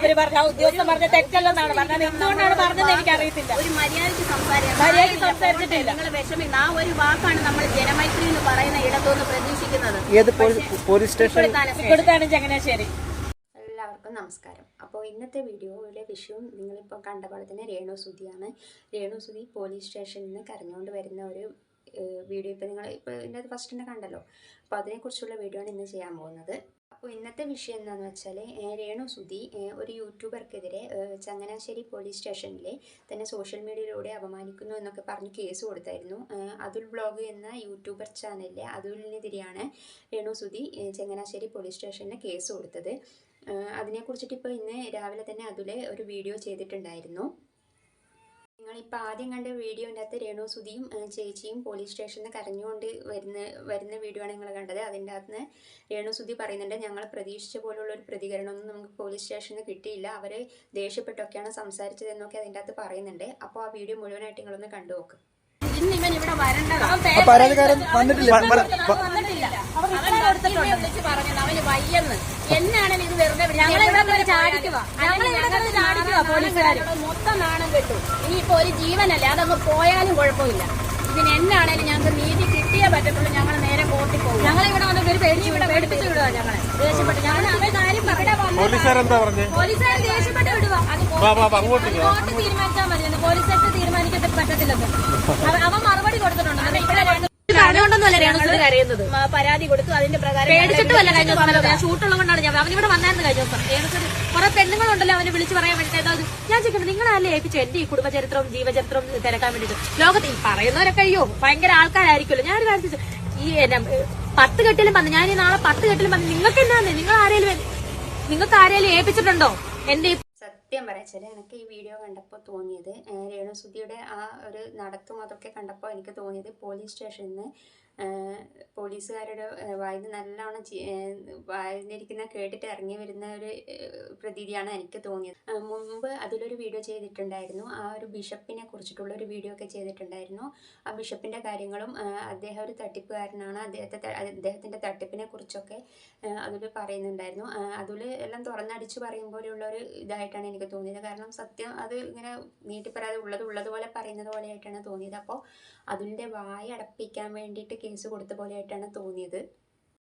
അവർ പറഞ്ഞ ഉദ്യോഗസ്ഥ ഉദ്യോഗസ്ഥൻ പറഞ്ഞ തെറ്റല്ലെന്നാണ് പറഞ്ഞത്. എന്തുകൊണ്ടാണ് പറഞ്ഞത് എനിക്ക് അറിയത്തില്ല ഒരു മര്യാദയ്ക്ക് മര്യാദയ്ക്ക് സംസാരിച്ചിട്ടില്ല. നിങ്ങൾ വിഷമിക്കുന്ന ആ ഒരു വാക്കാണ് നമ്മൾ ജനമൈത്രി എന്ന് പറയുന്ന ഇടത്തുനിന്ന് പ്രതീക്ഷിക്കുന്നത്. ഏത് പോലീ- പോലീസ് സ്റ്റേഷൻ ഇവിടുത്താണ് ചങ്ങനാശ്ശേരി. എല്ലാവർക്കും നമസ്കാരം. അപ്പോൾ ഇന്നത്തെ വീഡിയോയിലെ വിഷയം നിങ്ങളിപ്പോൾ കണ്ട പോലെ തന്നെ രേണു സുധിയാണ്. രേണു സുധി പോലീസ് സ്റ്റേഷനിൽ നിന്ന് കരഞ്ഞുകൊണ്ട് വരുന്ന ഒരു വീഡിയോ ഇപ്പോൾ നിങ്ങൾ ഇപ്പോൾ ഇതിന്റെ ഫസ്റ്റ് തന്നെ കണ്ടല്ലോ. അപ്പോൾ അതിനെക്കുറിച്ചുള്ള വീഡിയോ ആണ് ഇന്ന് ചെയ്യാൻ പോകുന്നത്. അപ്പോൾ ഇന്നത്തെ വിഷയം എന്താണെന്ന് വെച്ചാൽ രേണു സുധി ഒരു യൂട്യൂബർക്കെതിരെ ചങ്ങനാശ്ശേരി പോലീസ് സ്റ്റേഷനിൽ തന്നെ സോഷ്യൽ മീഡിയയിലൂടെ അപമാനിക്കുന്നു എന്നൊക്കെ പറഞ്ഞ് കേസ് കൊടുത്തായിരുന്നു. അതുൽ ബ്ലോഗ് എന്ന യൂട്യൂബർ ചാനലിലെ അതുലിനെതിരെയാണ് രേണു സുധി ചങ്ങനാശ്ശേരി പോലീസ് സ്റ്റേഷനിൽ കേസ് കൊടുത്തത്. അതിനെക്കുറിച്ചിട്ട് ഇപ്പോൾ ഇന്ന് രാവിലെ തന്നെ അതുലെ ഒരു വീഡിയോ ചെയ്തിട്ടുണ്ടായിരുന്നു. നിങ്ങളിപ്പോൾ ആദ്യം കണ്ട വീഡിയോന്റെ രേണു സുധിയും ചേച്ചിയും പോലീസ് സ്റ്റേഷനിൽ നിന്ന് കരഞ്ഞുകൊണ്ട് വരുന്ന വരുന്ന വീഡിയോ ആണ് നിങ്ങൾ കണ്ടത്. അതിന്റെ അകത്ത് രേണു സുധി പറയുന്നുണ്ട് ഞങ്ങൾ പ്രതീക്ഷിച്ച പോലുള്ള ഒരു പ്രതികരണമൊന്നും നമുക്ക് പോലീസ് സ്റ്റേഷനിൽ നിന്ന് കിട്ടിയില്ല. അവർ ദേഷ്യപ്പെട്ടൊക്കെയാണ് സംസാരിച്ചതെന്നൊക്കെ അതിന്റെ അകത്ത് പറയുന്നുണ്ട്. അപ്പോൾ ആ വീഡിയോ മുഴുവനായിട്ട് നിങ്ങളൊന്ന് കണ്ടു നോക്ക് ഇവിടെ വരേണ്ടതാണ് പരാതിക്കാരൻ വന്നിട്ടില്ല. വിളിച്ച് പറഞ്ഞത്. അവന് വയ്യെന്ന്. എന്നാണെങ്കിൽ ഇത് വെറുതെ. മൊത്തം നാണം കെട്ടു. ഇനിയിപ്പോ ഒരു ജീവനല്ലേ? അതങ്ങ് പോയാലും കുഴപ്പമില്ല. ഇതിന് എന്നാണേലും ഞങ്ങൾക്ക് നീതി കിട്ടിയേ പറ്റത്തുള്ളൂ. ഞങ്ങൾ നേരെ കോർട്ടിൽ പോകും. ഞങ്ങളെ ഇവിടെ വന്ന് ഒരു പേടിച്ച് ഇവിടെ പേടിപ്പിച്ച് വിടുക ഞങ്ങളെ. ദേഷ്യപ്പെട്ട് ഞങ്ങൾ അവരുടെ കാര്യം ഇവിടെ വന്ന് പോലീസുകാരെന്താ പറഞ്ഞേ? പോലീസുകാർ ദേഷ്യപ്പെട്ട് വിടുക അത് വാ വാ, അങ്ങോട്ട് വാ. കോർട്ട് തീരുമാനിച്ചാൽ മതി പോലീസ് സ്റ്റേഷൻ തീരുമാനിക്കത്തെ പറ്റത്തില്ലെന്ന്. അവ- അവൻ മറുപടി കൊടുത്തിട്ടുണ്ട്. ഇവിടെ രണ്ട് കരയുന്നത്. പരാതി കൊടുത്തു. അതിന്റെ പ്രകാരം പേടിച്ചിട്ടുമല്ല കഴിഞ്ഞ ദിവസം വന്നതാ. ഞാൻ ഷൂട്ടുള്ളതുകൊണ്ടാണ് ഞാൻ അവൻ ഇവിടെ വന്നായിരുന്നു കഴിഞ്ഞ ദിവസം. രേണുസുതി കുറെ പെണ്ണുങ്ങളുണ്ടല്ലോ അവനെ വിളിച്ചു പറയാൻ വേണ്ടി ഞാൻ ചോദിക്കുന്നത് നിങ്ങളല്ലേ ഏൽപ്പിച്ചു എന്റെ ഈ കുടുംബചരിത്രവും ജീവചരിത്രവും തിരക്കാൻ വേണ്ടിട്ട് ലോകത്ത് പറയുന്നവരൊക്കെ അയ്യോ ഭയങ്കര ആൾക്കാരായിരിക്കുമല്ലോ. ഞാൻ ഒരു കാര്യം ഈ പത്ത് കെട്ടിലും വന്ന് ഞാൻ ഈ നാളെ പത്ത് കെട്ടിലും വന്ന് നിങ്ങൾക്ക് എന്നാന്ന് നിങ്ങൾ ആരേലും നിങ്ങൾക്ക് ആരേലും ഏൽപ്പിച്ചിട്ടുണ്ടോ? എന്റെ സത്യം പറയച്ചാൽ എനിക്ക് ഈ വീഡിയോ കണ്ടപ്പോൾ തോന്നിയത് ഏഹ് രേണു സുധിയുടെ ആ ഒരു നടത്തും അതൊക്കെ കണ്ടപ്പോൾ എനിക്ക് തോന്നിയത് പോലീസ് സ്റ്റേഷനിൽ നിന്ന് പോലീസുകാരുടെ നിന്ന് നല്ലോണം ചി- കേട്ടിട്ട് ഇറങ്ങി വരുന്ന ഒരു പ്രതീതിയാണ് എനിക്ക് തോന്നിയത്. മുമ്പ് അതിലൊരു വീഡിയോ ചെയ്തിട്ടുണ്ടായിരുന്നു. ആ ഒരു ബിഷപ്പിനെ കുറിച്ചിട്ടുള്ള ഒരു വീഡിയോ ഒക്കെ ചെയ്തിട്ടുണ്ടായിരുന്നു. ആ ബിഷപ്പിന്റെ കാര്യങ്ങളും അദ്ദേഹം ഒരു തട്ടിപ്പുകാരനാണ്. അദ്ദേഹത്തെ അദ്ദേഹത്തിന്റെ തട്ടിപ്പിനെ കുറിച്ചൊക്കെ അതിൽ പറയുന്നുണ്ടായിരുന്നു. അതിൽ എല്ലാം തുറന്നടിച്ച് പറയുമ്പോഴുള്ള ഒരു ഇതായിട്ടാണ് തോന്നിയത്. കാരണം സത്യം അത് ഇങ്ങനെ നീട്ടിപ്പറാതെ ഉള്ളത് ഉള്ളതുപോലെ പറയുന്നത് പോലെയായിട്ടാണ് തോന്നിയത്. അപ്പോൾ അതിന്റെ വായ അടപ്പിക്കാൻ വേണ്ടിയിട്ട് കേസ് കൊടുത്ത പോലെയായിട്ടാണ് തോന്നിയത്.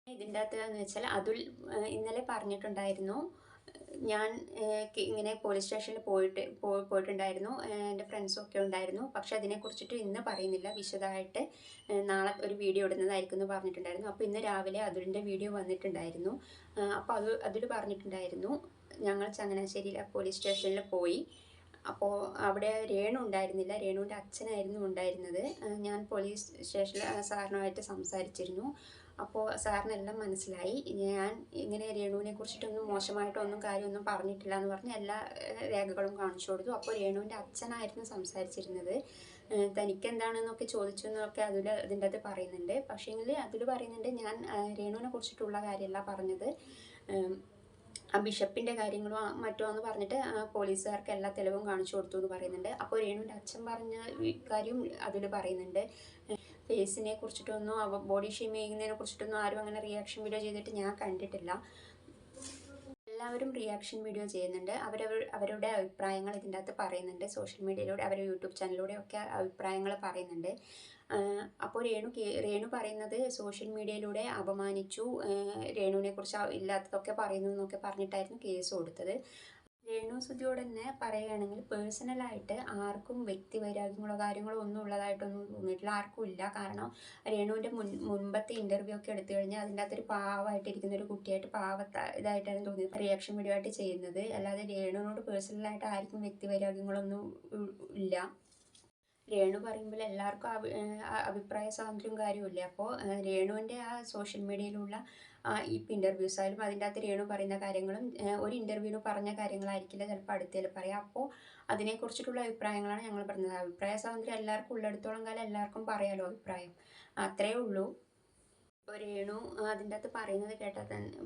ഇതിന്റെ അകത്ത് എന്ന് വെച്ചാൽ അതുൽ ഇന്നലെ പറഞ്ഞിട്ടുണ്ടായിരുന്നു. ഞാൻ ഇങ്ങനെ പോലീസ് സ്റ്റേഷനിൽ പോയിട്ട് പോയിട്ടുണ്ടായിരുന്നു. എന്റെ ഫ്രണ്ട്സും ഒക്കെ ഉണ്ടായിരുന്നു. പക്ഷെ അതിനെക്കുറിച്ചിട്ട് ഇന്ന് പറയുന്നില്ല. വിശദമായിട്ട് നാളെ ഒരു വീഡിയോ ഇടുന്നതായിരിക്കും എന്ന് പറഞ്ഞിട്ടുണ്ടായിരുന്നു. അപ്പോൾ ഇന്ന് രാവിലെ അതുലിന്റെ വീഡിയോ വന്നിട്ടുണ്ടായിരുന്നു. അപ്പോൾ അത് അതിൽ പറഞ്ഞിട്ടുണ്ടായിരുന്നു. ഞങ്ങൾ ചങ്ങനാശ്ശേരിയിലെ പോലീസ് സ്റ്റേഷനിൽ പോയി. അപ്പോൾ അവിടെ രേണു ഉണ്ടായിരുന്നില്ല. രേണുവിന്റെ അച്ഛനായിരുന്നു ഉണ്ടായിരുന്നത്. ഞാൻ പോലീസ് സ്റ്റേഷനിൽ സാറിനുമായിട്ട് സംസാരിച്ചിരുന്നു. അപ്പോൾ സാറിനെല്ലാം മനസ്സിലായി. ഞാൻ ഇങ്ങനെ രേണുവിനെ കുറിച്ചിട്ടൊന്നും മോശമായിട്ടൊന്നും കാര്യമൊന്നും പറഞ്ഞിട്ടില്ല എന്ന് പറഞ്ഞ് എല്ലാ രേഖകളും കാണിച്ചു കൊടുത്തു. അപ്പോൾ രേണുവിന്റെ അച്ഛനായിരുന്നു സംസാരിച്ചിരുന്നത്. തനിക്കെന്താണെന്നൊക്കെ ചോദിച്ചു എന്നൊക്കെ അതിൽ അതിന്റെ അത് പറയുന്നുണ്ട്. പക്ഷേങ്കിൽ അതിൽ പറയുന്നുണ്ട് ഞാൻ രേണുവിനെ കുറിച്ചിട്ടുള്ള കാര്യമല്ല പറഞ്ഞത്. ആ ബിഷപ്പിന്റെ കാര്യങ്ങളും മറ്റോ എന്ന് പറഞ്ഞിട്ട് പോലീസുകാർക്ക് എല്ലാ തെളിവും കാണിച്ചു കൊടുത്തു എന്ന് പറയുന്നുണ്ട്. അപ്പോൾ രേണുവിന്റെ അച്ഛൻ പറഞ്ഞ കാര്യം അതിൽ പറയുന്നുണ്ട്. ഫേസിനെ കുറിച്ചിട്ടൊന്നും ബോഡി ഷെയിം ചെയ്യുന്നതിനെ കുറിച്ചിട്ടൊന്നും ആരും അങ്ങനെ റിയാക്ഷൻ വീഡിയോ ചെയ്തിട്ട് ഞാൻ കണ്ടിട്ടില്ല. എല്ലാവരും റിയാക്ഷൻ വീഡിയോ ചെയ്യുന്നുണ്ട്. അവരവർ അവരുടെ അഭിപ്രായങ്ങൾ ഇതിന്റെ അകത്ത് പറയുന്നുണ്ട്. സോഷ്യൽ മീഡിയയിലൂടെ അവരുടെ യൂട്യൂബ് ചാനലിലൂടെ ഒക്കെ അഭിപ്രായങ്ങൾ പറയുന്നുണ്ട്. അപ്പോൾ രേണു രേണു പറയുന്നത് സോഷ്യൽ മീഡിയയിലൂടെ അപമാനിച്ചു. രേണുവിനെ കുറിച്ച് ഇല്ലാത്തതൊക്കെ പറയുന്നു എന്നൊക്കെ പറഞ്ഞിട്ടായിരുന്നു കേസ് കൊടുത്തത്. രേണു സുധിയോട് തന്നെ പറയുകയാണെങ്കിൽ പേഴ്സണലായിട്ട് ആർക്കും വ്യക്തി വൈരാഗ്യങ്ങളോ കാര്യങ്ങളോ ഒന്നും ഉള്ളതായിട്ടൊന്നും തോന്നിയിട്ടില്ല. ആർക്കും ഇല്ല. കാരണം രേണുവിന്റെ മുൻ മുൻപത്തെ ഇന്റർവ്യൂ ഒക്കെ എടുത്തു കഴിഞ്ഞാൽ അതിന്റെ അകത്തൊരു പാവമായിട്ടിരിക്കുന്ന ഒരു കുട്ടിയായിട്ട് പാവത്ത ഇതായിട്ടാണ് തോന്നിയത്. റിയാക്ഷൻ വീഡിയോ ആയിട്ട് ചെയ്യുന്നത്. അല്ലാതെ രേണുവിനോട് പേഴ്സണലായിട്ട് ആർക്കും വ്യക്തി വൈരാഗ്യങ്ങളൊന്നും ഇല്ല. രേണു പറയുമ്പോൾ എല്ലാവർക്കും അഭി അഭിപ്രായ സ്വാതന്ത്ര്യം കാര്യമില്ല അപ്പോൾ രേണുവിന്റെ ആ സോഷ്യൽ മീഡിയയിലുള്ള ഇപ്പം ഇന്റർവ്യൂസ് ആയാലും അതിന്റെ അകത്ത് രേണു പറയുന്ന കാര്യങ്ങളും ഒരു ഇന്റർവ്യൂവിന് പറഞ്ഞ കാര്യങ്ങളായിരിക്കില്ല ചിലപ്പോൾ അടുത്തേൽ പറയാം. അപ്പോൾ അതിനെക്കുറിച്ചിട്ടുള്ള അഭിപ്രായങ്ങളാണ് ഞങ്ങൾ പറഞ്ഞത്. അഭിപ്രായ സ്വാതന്ത്ര്യം എല്ലാവർക്കും ഉള്ളിടത്തോളം കാലം എല്ലാവർക്കും പറയാലോ അഭിപ്രായം? അത്രയേ ഉള്ളൂ. ഇപ്പോൾ രേണു അതിന്റെ അകത്ത് പറയുന്നത് കേട്ടാൽ തന്നെ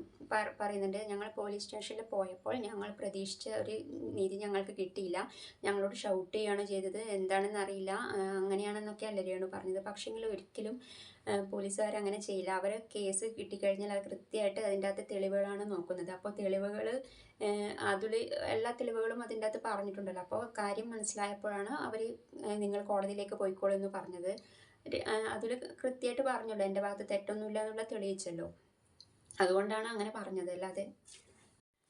പറയുന്നുണ്ട്. ഞങ്ങൾ പോലീസ് സ്റ്റേഷനിൽ പോയപ്പോൾ ഞങ്ങൾ പ്രതീക്ഷിച്ച ഒരു നീതി ഞങ്ങൾക്ക് കിട്ടിയില്ല. ഞങ്ങളോട് ഷൗട്ട് ചെയ്യുകയാണ് ചെയ്തത്. എന്താണെന്ന് അറിയില്ല. അങ്ങനെയാണെന്നൊക്കെയല്ല രേണു പറഞ്ഞത്. പക്ഷേങ്കിൽ ഒരിക്കലും പോലീസുകാർ അങ്ങനെ ചെയ്യില്ല. അവർ കേസ് കിട്ടിക്കഴിഞ്ഞാൽ അത് കൃത്യമായിട്ട് അതിന്റെ അകത്ത് തെളിവുകളാണ് നോക്കുന്നത്. അപ്പോൾ തെളിവുകൾ അതിൽ എല്ലാ തെളിവുകളും അതിന്റെ അകത്ത് പറഞ്ഞിട്ടുണ്ടല്ലോ. അപ്പോൾ കാര്യം മനസ്സിലായപ്പോഴാണ് അവർ നിങ്ങൾ കോടതിയിലേക്ക് പോയിക്കോളൂ എന്ന് പറഞ്ഞത്. അതിൽ കൃത്യമായിട്ട് പറഞ്ഞല്ലോ. എന്റെ ഭാഗത്ത് തെറ്റൊന്നുമില്ല എന്നുള്ള തെളിയിച്ചല്ലോ. അതുകൊണ്ടാണ് അങ്ങനെ പറഞ്ഞത്. അല്ലാതെ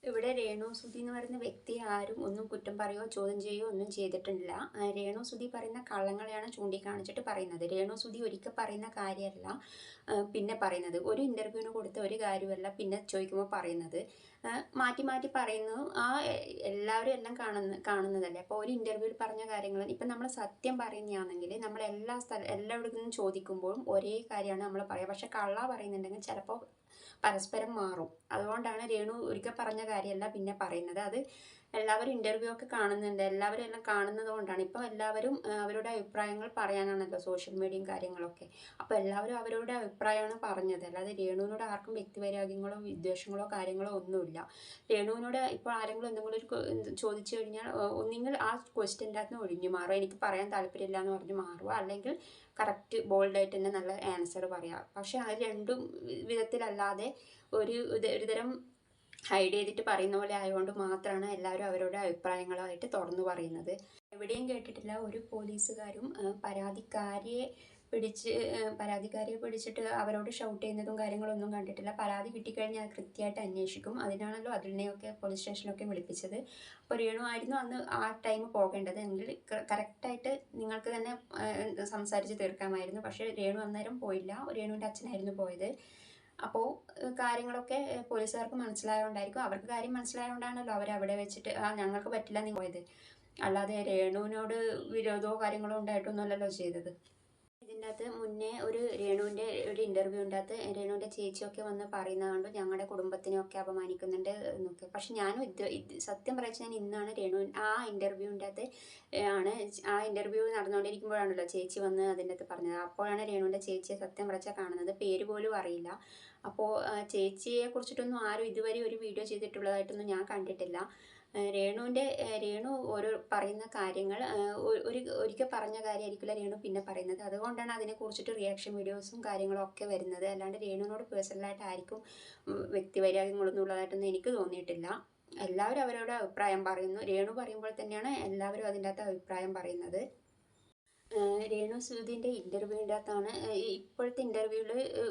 ഇവിടെ രേണു സുധി എന്ന് പറയുന്ന വ്യക്തി ആരും ഒന്നും കുറ്റം പറയോ ചോദ്യം ചെയ്യുകയോ ഒന്നും ചെയ്തിട്ടില്ല. രേണു സുധി പറയുന്ന കള്ളങ്ങളെയാണ് ചൂണ്ടിക്കാണിച്ചിട്ട് പറയുന്നത്. രേണു സുധി ഒരിക്കൽ പറയുന്ന കാര്യമല്ല പിന്നെ പറയുന്നത്. ഒരു ഇന്റർവ്യൂവിന് കൊടുത്ത ഒരു കാര്യമല്ല പിന്നെ ചോദിക്കുമ്പോൾ പറയുന്നത്. മാറ്റി മാറ്റി പറയുന്നു. ആ എല്ലാവരും എല്ലാം കാണുന്ന കാണുന്നതല്ലേ? അപ്പോൾ ഒരു ഇന്റർവ്യൂവിൽ പറഞ്ഞ കാര്യങ്ങൾ ഇപ്പം നമ്മൾ സത്യം പറയുന്നതാണെങ്കിൽ നമ്മൾ എല്ലാ സ്ഥല എല്ലായിടത്തും ചോദിക്കുമ്പോഴും ഒരേ കാര്യമാണ് നമ്മൾ പറയുക. പക്ഷേ കള്ള പറയുന്നുണ്ടെങ്കിൽ ചിലപ്പോൾ പരസ്പരം മാറും. അതുകൊണ്ടാണ് രേണു ഒരിക്കൽ പറഞ്ഞ കാര്യമല്ല പിന്നെ പറയുന്നത്. അത് എല്ലാവരും ഇന്റർവ്യൂ ഒക്കെ കാണുന്നുണ്ട്. എല്ലാവരും എല്ലാം കാണുന്നത് കൊണ്ടാണ്. ഇപ്പോൾ എല്ലാവരും അവരുടെ അഭിപ്രായങ്ങൾ പറയാനാണല്ലോ സോഷ്യൽ മീഡിയയും കാര്യങ്ങളൊക്കെ. അപ്പോൾ എല്ലാവരും അവരുടെ അഭിപ്രായമാണ് പറഞ്ഞത്. അല്ലാതെ രേണുവിനോട് ആർക്കും വ്യക്തിവൈരാഗ്യങ്ങളോ വിദ്വേഷങ്ങളോ കാര്യങ്ങളോ ഒന്നുമില്ല. രേണുവിനോട് ഇപ്പോൾ ആരെങ്കിലും എന്തെങ്കിലും ചോദിച്ചു കഴിഞ്ഞാൽ നിങ്ങൾ ആ ക്വസ്റ്റ്യന്റെ അകത്ത് ഒഴിഞ്ഞു മാറുക എനിക്ക് പറയാൻ താല്പര്യമില്ല എന്ന് പറഞ്ഞ് മാറുക അല്ലെങ്കിൽ കറക്റ്റ് ബോൾഡായിട്ട് തന്നെ നല്ല ആൻസർ പറയുക പക്ഷേ ആ രണ്ടും വിധത്തിലല്ലാതെ ഒരു ഒരുതരം ഒരു തരം ഹൈഡ് ചെയ്തിട്ട് പറയുന്ന പോലെ ആയതുകൊണ്ട് മാത്രമാണ് എല്ലാവരും അവരുടെ അഭിപ്രായങ്ങളായിട്ട് തുറന്നു പറയുന്നത്. എവിടെയും കേട്ടിട്ടില്ല ഒരു പോലീസുകാരും പരാതിക്കാരിയെ പിടിച്ച് പരാതിക്കാരിയെ പിടിച്ചിട്ട് അവരോട് ഷൗട്ട് ചെയ്യുന്നതും കാര്യങ്ങളൊന്നും കണ്ടിട്ടില്ല. പരാതി കിട്ടിക്കഴിഞ്ഞാൽ അത് കൃത്യമായിട്ട് അന്വേഷിക്കും. അതിനാണല്ലോ അതിനെയൊക്കെ പോലീസ് സ്റ്റേഷനിലൊക്കെ വിളിപ്പിച്ചത്. അപ്പോൾ ആയിരുന്നു അന്ന് ആ ടൈം പോകേണ്ടത്. എങ്കിൽ കറക്റ്റായിട്ട് നിങ്ങൾക്ക് തന്നെ സംസാരിച്ച് തീർക്കാമായിരുന്നു. പക്ഷേ രേണു അന്നേരം പോയില്ല. രേണുവിന്റെ അച്ഛനായിരുന്നു പോയത്. അപ്പോൾ കാര്യങ്ങളൊക്കെ പോലീസുകാർക്ക് മനസ്സിലായതുകൊണ്ടായിരിക്കും അവർക്ക് കാര്യം മനസ്സിലായതുകൊണ്ടാണല്ലോ അവർ അവിടെ വെച്ചിട്ട് ആ ഞങ്ങൾക്ക് പറ്റില്ല നീ പോയത്. അല്ലാതെ രേണുവിനോട് വിരോധമോ കാര്യങ്ങളോ ഉണ്ടായിട്ടൊന്നുമല്ലല്ലോ ചെയ്തത്. ഇതിന്റെ അകത്ത് മുന്നേ ഒരു രേണുവിന്റെ ഒരു ഇന്റർവ്യൂവിന്റെ അകത്ത് രേണുവിന്റെ ചേച്ചിയൊക്കെ വന്ന് പറയുന്നത് കൊണ്ട്. ഞങ്ങളുടെ കുടുംബത്തിനെയൊക്കെ അപമാനിക്കുന്നുണ്ട് എന്നൊക്കെ. പക്ഷെ ഞാനും ഇത് സത്യം പറയിച്ച് ഞാൻ ഇന്നാണ് രേണു ആ ഇന്റർവ്യൂവിന്റെ അകത്ത് ആണ് ആ ഇന്റർവ്യൂ നടന്നുകൊണ്ടിരിക്കുമ്പോഴാണല്ലോ ചേച്ചി വന്ന് അതിന്റെ അകത്ത് പറഞ്ഞത്. അപ്പോഴാണ് രേണുവിന്റെ ചേച്ചിയെ സത്യം പറച്ചാൽ കാണുന്നത്. പേര് പോലും അറിയില്ല. അപ്പോൾ ചേച്ചിയെ കുറിച്ചിട്ടൊന്നും ആരും ഇതുവരെ ഒരു വീഡിയോ ചെയ്തിട്ടുള്ളതായിട്ടൊന്നും ഞാൻ കണ്ടിട്ടില്ല. രേണുവിന്റെ രേണു ഓരോ പറയുന്ന കാര്യങ്ങൾ ഒരു ഒരിക്കൽ പറഞ്ഞ കാര്യമായിരിക്കില്ല രേണു പിന്നെ പറയുന്നത്. അതുകൊണ്ടാണ് അതിനെക്കുറിച്ചിട്ട് റിയാക്ഷൻ വീഡിയോസും കാര്യങ്ങളും ഒക്കെ വരുന്നത്. അല്ലാണ്ട് രേണുവിനോട് പേഴ്സണലായിട്ട് ആയിരിക്കും ഉം, വ്യക്തിവൈരാഗ്യങ്ങളൊന്നും ഉള്ളതായിട്ടൊന്നും എനിക്ക് തോന്നിയിട്ടില്ല. എല്ലാവരും അവരവരുടെ അഭിപ്രായം പറയുന്നു. രേണു പറയുമ്പോൾ തന്നെയാണ് എല്ലാവരും അതിന്റെ അകത്ത് അഭിപ്രായം പറയുന്നത്. രേണു സുധീന്റെ ഇന്റർവ്യൂവിന്റെ അകത്താണ് ഇപ്പോഴത്തെ ഇന്റർവ്യൂവിൽ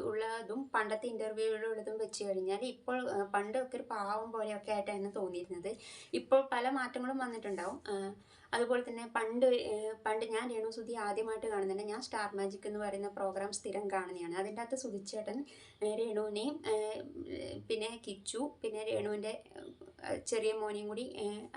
ഉള്ളതും പണ്ടത്തെ ഇന്റർവ്യൂവിലുള്ളതും വെച്ച് കഴിഞ്ഞാൽ ഇപ്പോൾ പണ്ടൊക്കെ ഒരു പാവം പോലെയൊക്കെ ആയിട്ടാണ് തോന്നിയിരുന്നത്. ഇപ്പോൾ പല മാറ്റങ്ങളും വന്നിട്ടുണ്ടാവും. അതുപോലെ തന്നെ പണ്ട് പണ്ട് ഞാൻ രേണു സുധി ആദ്യമായിട്ട് കാണുന്നുണ്ട്. ഞാൻ സ്റ്റാർ മാജിക് എന്ന് പറയുന്ന പ്രോഗ്രാം സ്ഥിരം കാണുന്നതാണ്. അതിന്റെ അകത്ത് സുധിച്ചേട്ടൻ രേണുവിനെയും പിന്നെ കിച്ചു പിന്നെ രേണുവിന്റെ ചെറിയ മോനെയും കൂടി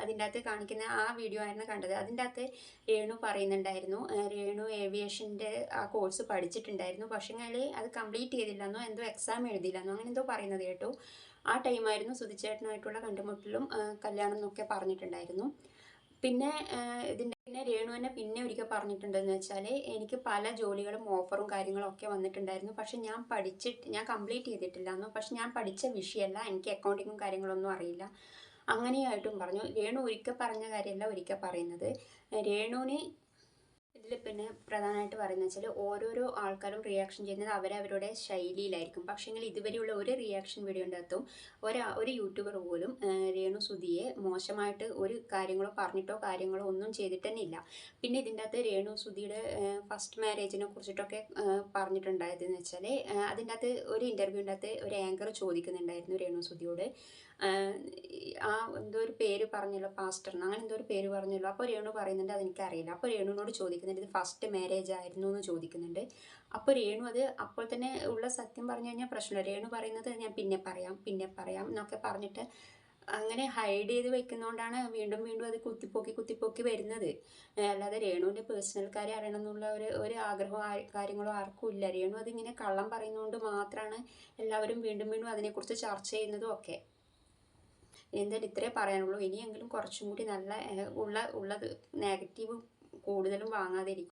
അതിന്റെ അകത്ത് കാണിക്കുന്ന ആ വീഡിയോ ആയിരുന്നു കണ്ടത്. അതിന്റെ അകത്ത് രേണു പറയുന്നുണ്ടായിരുന്നു രേണു ഏവിയേഷന്റെ ആ കോഴ്സ് പഠിച്ചിട്ടുണ്ടായിരുന്നു. പക്ഷേങ്കിൽ അത് കംപ്ലീറ്റ് ചെയ്തില്ലെന്നോ എന്തോ എക്സാം എഴുതിയില്ലെന്നോ അങ്ങനെ എന്തോ പറയുന്നത് കേട്ടു. ആ ടൈമായിരുന്നു സുധിച്ചേട്ടനായിട്ടുള്ള കണ്ടുമുട്ടലും കല്യാണം എന്നൊക്കെ പറഞ്ഞിട്ടുണ്ടായിരുന്നു. പിന്നെ ഇതിന്റെ പിന്നെ രേണുവിനെ പിന്നെ ഒരിക്കൽ പറഞ്ഞിട്ടുണ്ടെന്ന് വെച്ചാൽ എനിക്ക് പല ജോലികളും ഓഫറും കാര്യങ്ങളും ഒക്കെ വന്നിട്ടുണ്ടായിരുന്നു. പക്ഷെ ഞാൻ പഠിച്ചിട്ട് ഞാൻ കംപ്ലീറ്റ് ചെയ്തിട്ടില്ലായിരുന്നു പക്ഷെ ഞാൻ പഠിച്ച വിഷയമല്ല. എനിക്ക് അക്കൗണ്ടിങ്ങും കാര്യങ്ങളൊന്നും അറിയില്ല. അങ്ങനെയായിട്ടും പറഞ്ഞു. രേണു ഒരിക്കൽ പറഞ്ഞ കാര്യമല്ല ഒരിക്കൽ പറയുന്നത്. രേണുവിന് ഇതിൽ പിന്നെ പ്രധാനമായിട്ട് പറയുന്നത് വെച്ചാൽ ഓരോരോ ആൾക്കാരും റിയാക്ഷൻ ചെയ്യുന്നത് അവരവരുടെ ശൈലിയിലായിരിക്കും. പക്ഷേങ്കിൽ ഇതുവരെയുള്ള ഒരു റിയാക്ഷൻ വീഡിയോന്റെ അകത്തും ഒരാ ഒരു യൂട്യൂബർ പോലും രേണു സുധിയെ മോശമായിട്ട് ഒരു കാര്യങ്ങളോ പറഞ്ഞിട്ടോ കാര്യങ്ങളോ ഒന്നും ചെയ്തിട്ട് തന്നെ ഇല്ല പിന്നെ ഇതിന്റെ അകത്ത് രേണു സുധിയുടെ ഫസ്റ്റ് മാരേജിനെ കുറിച്ചിട്ടൊക്കെ പറഞ്ഞിട്ടുണ്ടായതെന്ന് വെച്ചാൽ അതിന്റെ അകത്ത് ഒരു ഇന്റർവ്യൂവിന്റെ അകത്ത് ഒരു ആങ്കർ ചോദിക്കുന്നുണ്ടായിരുന്നു രേണു സുധിയോട്. ആ, എന്തോ ഒരു പേര് പറഞ്ഞല്ലോ പാസ്റ്ററിന്. അങ്ങനെ എന്തോ ഒരു പേര് പറഞ്ഞല്ലോ. അപ്പോൾ രേണു പറയുന്നുണ്ട് അതെനിക്കറിയില്ല. അപ്പോൾ രേണുവിനോട് ചോദിക്കുന്നുണ്ട് ഇത് ഫസ്റ്റ് മാരേജ് ആയിരുന്നു എന്ന് ചോദിക്കുന്നുണ്ട്. അപ്പോൾ രേണു അത് അപ്പോൾ തന്നെ ഉള്ള സത്യം പറഞ്ഞു കഴിഞ്ഞാൽ പ്രശ്നമില്ല. രേണു പറയുന്നത് ഞാൻ പിന്നെ പറയാം പിന്നെ പറയാം എന്നൊക്കെ പറഞ്ഞിട്ട് അങ്ങനെ ഹൈഡ് ചെയ്ത് വെക്കുന്നതുകൊണ്ടാണ് വീണ്ടും വീണ്ടും അത് കുത്തിപ്പോക്കി കുത്തിപ്പോക്കി വരുന്നത്. അല്ലാതെ രേണുവിന്റെ പേഴ്സണൽ കാര്യം അറിയണം എന്നുള്ള ഒരു ഒരു ആഗ്രഹമോ കാര്യങ്ങളോ ആർക്കും ഇല്ല. രേണു അതിങ്ങനെ കള്ളം പറയുന്നതുകൊണ്ട് മാത്രമാണ് എല്ലാവരും വീണ്ടും വീണ്ടും അതിനെക്കുറിച്ച് ചർച്ച ചെയ്യുന്നതും ഒക്കെ. എന്തായാലും ഇത്രേ പറയാനുള്ളൂ. ഇനിയെങ്കിലും കുറച്ചും കൂടി നല്ല ഉള്ള ഉള്ളത് നെഗറ്റീവ് കൂടുതലും വാങ്ങാതിരിക്കും.